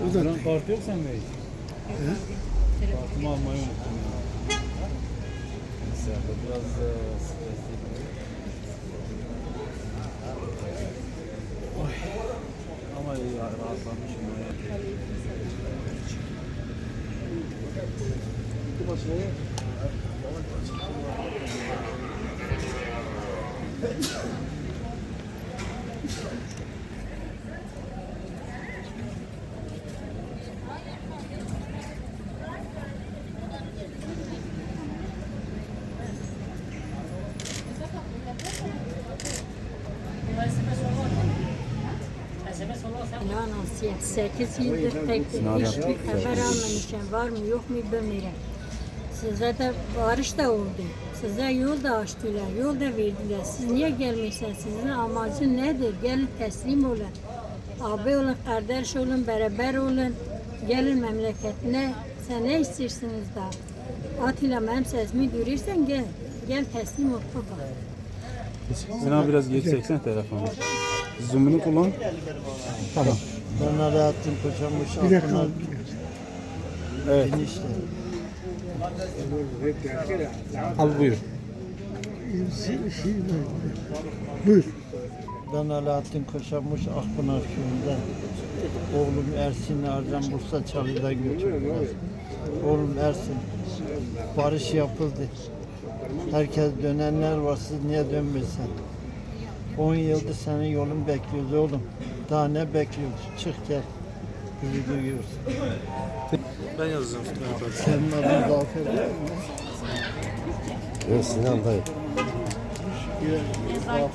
O da Buranın kartı yok sende hiç. Kartımı almayı unuttum ya. Neyse biraz e, stresliyim. Oy. Ama iyi ya, rahatlamışım. ya. İnan Asiyet, 8 yıldır tək hiçbir xəbər almamışam, var mı, yox mu bilmirəm. Sizə də barış da oldu, sizə yol da açdılar, yol da verdilər. Siz niyə gəlmişsiniz, sizin amacı nədir? Gəlin təslim olun, abi olun, qardaş olun, bərabər olun, gəlin məmləkətinə, sən nə istəyirsiniz da? Atila, mənim səsimi duyurursan, gəl, gəl təslim ol, baba. Sen abi biraz geç çeksen telefonu. Zoom'unu kullan. Tamam. Ben Alaaddin Koçamış bir dakika. Evet. enişte. Al buyur. Buyur. Ben Alaaddin Koçamış Akpınar köyünden. Oğlum Ersin'i Arcan Bursa Çalı'dan götürdüler. Oğlum Ersin. Barış yapıldı. Herkes dönenler var siz niye dönmüyorsun? 10 yıldır senin yolun bekliyoruz oğlum. Daha ne bekliyoruz? Çık gel. Bizi duyuyoruz. Ben yazacağım. Senin adın Zafer. Evet Sinan dayı. Voy a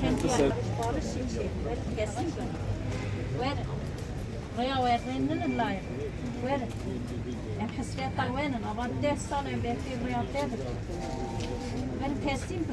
ver en el live. Where? En حسيتها وين؟ أنا بدي أصلا بيتي رياضي. Ben teslim